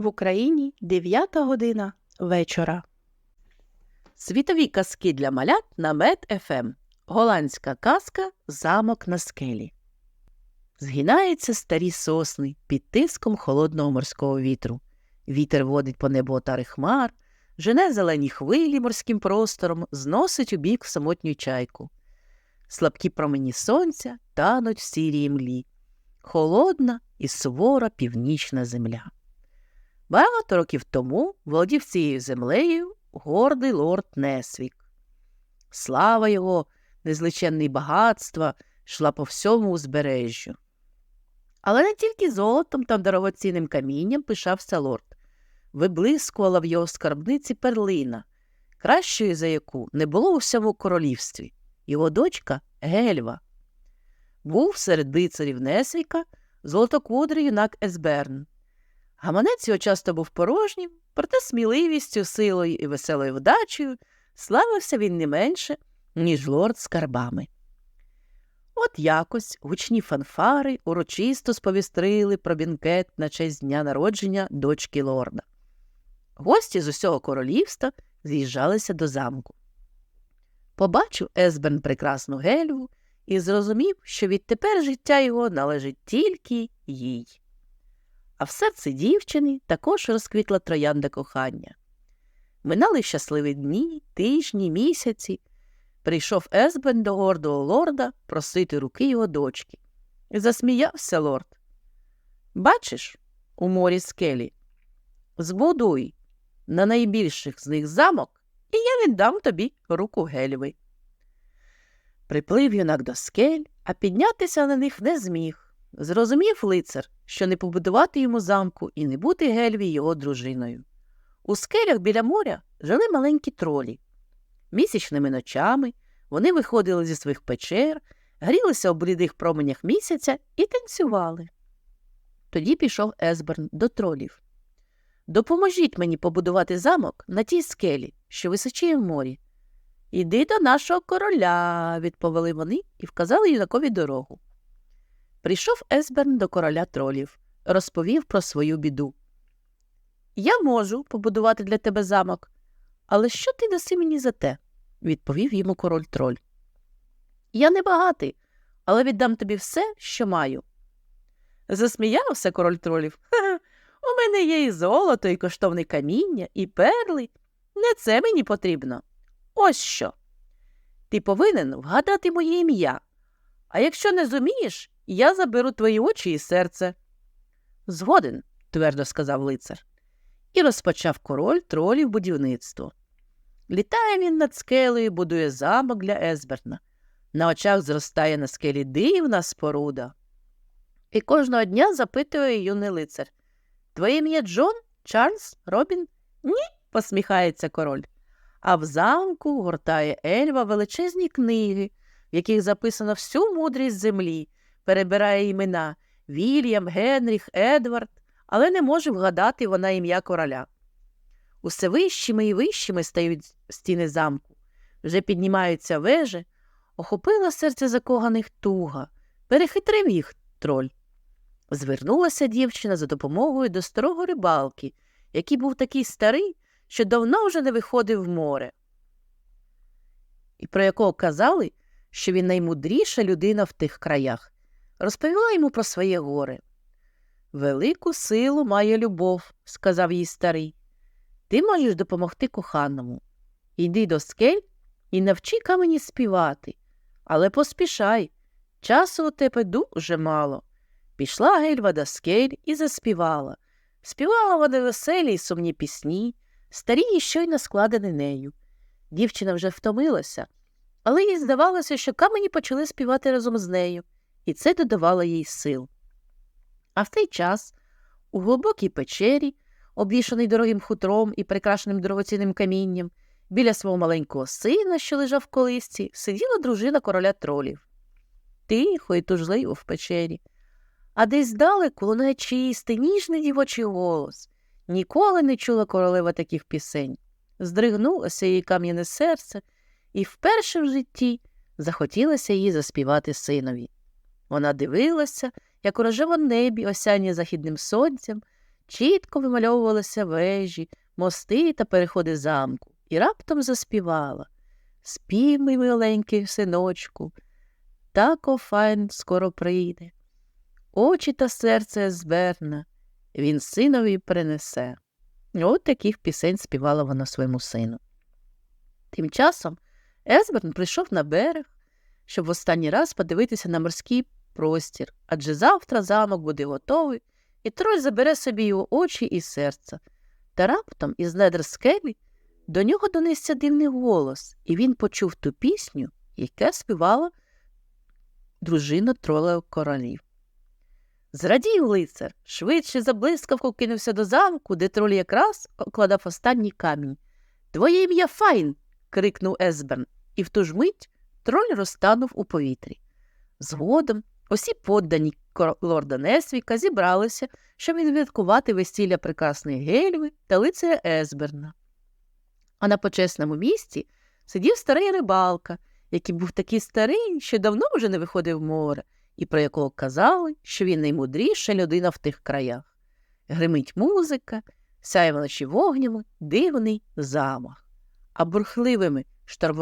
В Україні 9 година вечора. Світові казки для малят на Мед ФМ. Голландська казка Замок на скелі. Згинаються старі сосни під тиском холодного морського вітру. Вітер водить по небу отари хмар, жене зелені хвилі морським простором, зносить у бік самотню чайку. Слабкі промені сонця тануть в сірій млі. Холодна і сувора північна земля. Багато років тому володів цією землею гордий лорд Несвік. Слава його, незличенний багатства йшла по всьому узбережжю. Але не тільки золотом та дорогоцінним камінням пишався лорд. Виблискувала в його скарбниці перлина, кращої за яку не було у всьому королівстві, його дочка Гельва. Був серед лицарів Несвіка золотокудрий юнак Есберн. Гаманець його часто був порожнім, проте сміливістю, силою і веселою вдачею славився він не менше, ніж лорд скарбами. От якось гучні фанфари урочисто сповістрили про бінкет на честь дня народження дочки лорда. Гості з усього королівства з'їжджалися до замку. Побачив Есберн прекрасну гельву і зрозумів, що відтепер життя його належить тільки їй. А в серці дівчини також розквітла троянда кохання. Минали щасливі дні, тижні, місяці. Прийшов Есбен до гордого лорда просити руки його дочки. Засміявся лорд. Бачиш, у морі скелі, збудуй на найбільших з них замок, і я віддам тобі руку гельви. Приплив юнак до скель, а піднятися на них не зміг. Зрозумів лицар, що не побудувати йому замку і не бути гельві його дружиною. У скелях біля моря жили маленькі тролі. Місячними ночами вони виходили зі своїх печер, грілися у блідих променях місяця і танцювали. Тоді пішов Есберн до тролів. Допоможіть мені побудувати замок на тій скелі, що височіє в морі. Іди до нашого короля, відповіли вони і вказали юнакові дорогу. Прийшов Есберн до короля тролів, розповів про свою біду. Я можу побудувати для тебе замок, але що ти даси мені за те? відповів йому король троль. Я не багатий, але віддам тобі все, що маю. Засміявся король тролів. У мене є і золото, і коштовне каміння, і перли. Не це мені потрібно. Ось що. Ти повинен вгадати моє ім'я. А якщо не зумієш, я заберу твої очі і серце. Згоден, твердо сказав лицар. І розпочав король тролів будівництво. Літає він над скелею, будує замок для Есберна. На очах зростає на скелі дивна споруда. І кожного дня запитує юний лицар Твоє ім'я Джон, Чарльз, Робін? Ні, посміхається король. А в замку гортає Ельва величезні книги, в яких записано всю мудрість землі, перебирає імена Вільям, Генріх, Едвард, але не може вгадати вона ім'я короля. Усе вищими і вищими стають стіни замку, вже піднімаються вежі, охопила серце закоганих туга, перехитрив їх троль. Звернулася дівчина за допомогою до старого рибалки, який був такий старий, що давно вже не виходив в море, і про якого казали, що він наймудріша людина в тих краях, розповіла йому про своє горе. Велику силу має любов, сказав їй старий. Ти можеш допомогти коханому. Йди до скель і навчи камені співати, але поспішай. Часу у тебе дуже мало. Пішла гельва до скель і заспівала. Співала вона веселі й сумні пісні, старі і щойно складені нею. Дівчина вже втомилася, але їй здавалося, що камені почали співати разом з нею, і це додавало їй сил. А в той час у глибокій печері, обвішаний дорогим хутром і прикрашеним дорогоцінним камінням, біля свого маленького сина, що лежав в колисці, сиділа дружина короля тролів. Тихо і тужливо в печері. А десь здалеку лунає чистий, ніжний дівочий голос. Ніколи не чула королева таких пісень. Здригнулося її кам'яне серце, і вперше в житті захотілося їй заспівати синові. Вона дивилася, як у рожевому небі, осяє західним сонцем, Чітко вимальовувалися вежі, мости та переходи замку, і раптом заспівала Спів, мій миленький синочку, тако файн скоро прийде. Очі та серце Есберна він синові принесе. От таких пісень співала вона своєму сину. Тим часом Есберн прийшов на берег, щоб в останній раз подивитися на морський простір, адже завтра замок буде готовий, і троль забере собі його очі і серце. Та раптом із недр скелі до нього донесся дивний голос, і він почув ту пісню, яка співала дружина тролею королів. Зрадів лицар, швидше за блискавку кинувся до замку, де троль якраз окладав останній камінь. Твоє ім'я Файн. крикнув Есберн, і в ту ж мить троль розтанув у повітрі. Згодом усі поддані лорда Несвіка зібралися, щоб відвідкувати весілля прекрасної Гельви та лицаря Есберна. А на почесному місці сидів старий рибалка, який був такий старий, що давно вже не виходив в море, і про якого казали, що він наймудріша людина в тих краях. Гримить музика, сяє вночі вогнями, дивний замах. А бурхливими штормовими